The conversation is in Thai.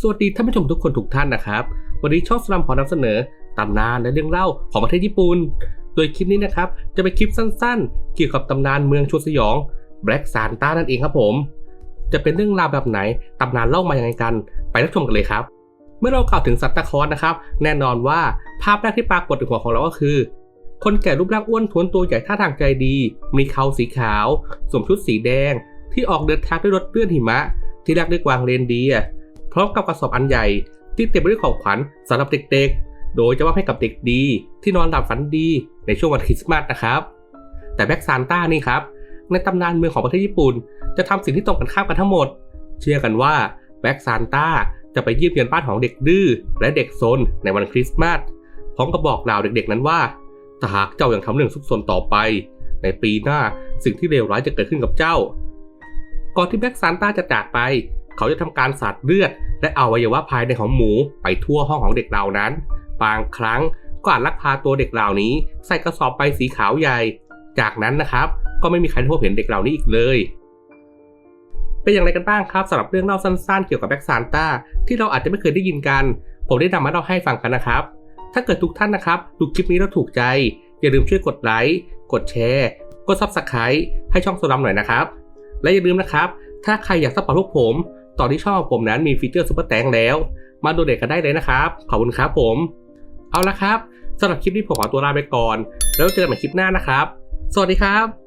สวัสดีท่านผู้ชมทุกคนทุกท่านนะครับ วันนี้ช่องสลัมขอนำเสนอตำนานและเรื่องเล่าของประเทศญี่ปุ่น โดยคลิปนี้นะครับ จะเป็นคลิปสั้นๆ เกี่ยวกับตำนานเมืองชวนสยองแบล็กซานต้านั่นเองครับผม จะเป็นเรื่องราวแบบไหนตำนานเล่ามาอย่างไรกัน ไปรับชมกันเลยครับ เมื่อเรากล่าวถึงซันตาคลอสนะครับ แน่นอนว่าภาพแรกที่ปรากฏในหัวของเราก็คือ คนแก่รูปร่างอ้วนท้วนตัวใหญ่ท่าทางใจดี มีเขาสีขาวสวมชุดสีแดง ที่ออกเดินทางด้วยรถเลื่อนหิมะ ที่แลกด้วยกวางเรนเดีย ร์พร้อมกับกระสอบอันใหญ่ ที่เต็มไปด้วยของขวัญสำหรับเด็กๆ โดยจะมอบให้กับเด็กดี ที่นอนหลับฝันดีในช่วงวันคริสต์มาสนะครับ แต่แบ็กซานต้านี่ครับ ในตำนานเมืองของประเทศญี่ปุ่น จะทำสิ่งที่ตรงกันข้ามกันทั้งหมด เชื่อกันว่าแบ็กซานต้าจะไปเยี่ยมเยือนบ้านของเด็กดื้อและเด็กซนในวันคริสต์มาสพร้อมกับบอกกล่าวเด็กๆนั้นว่าถ้าหากเจ้ายังทำเรื่องซุกซนต่อไป ในปีหน้าสิ่งที่เลวร้ายจะเกิดขึ้นกับเจ้า ก่อนที่แบ็กซานต้าจะจากไป เขาจะทำการสาดเลือด และอวัยวะภายในของหมูไปทั่วห้องของเด็กเหล่านั้น บางครั้งก็อาจลักพาตัวเด็กเหล่านี้ ใส่กระสอบไปสีขาวใหญ่ จากนั้นนะครับ ก็ไม่มีใครพบเห็นเด็กเหล่านี้อีกเลย เป็นอย่างไรกันบ้างครับสำหรับเรื่องเล่าสั้นๆ เกี่ยวกับแบ็กซานต้าที่เราอาจจะไม่เคยได้ยินกัน ผมได้นำมาเล่าให้ฟังกันนะครับ ถ้าเกิดทุกท่านนะครับดูคลิปนี้แล้วถูกใจ อย่าลืมช่วยกดไลค์กดแชร์ กด Subscribe ให้ช่องโซลัมหน่อยนะครับ และอย่าลืมนะครับ ถ้าใครอยากสปอร์ตพวกผม ตอนที่ชอบของผมนั้นมีฟีเจอร์ซูเปอร์แตงแล้ว มาดูเด็กกันได้เลยนะครับ ขอบคุณครับผม เอาละครับสำหรับคลิปนี้ผมขอตัวลาไปก่อน แล้วเจอกันใหม่คลิปหน้านะครับ สวัสดีครับ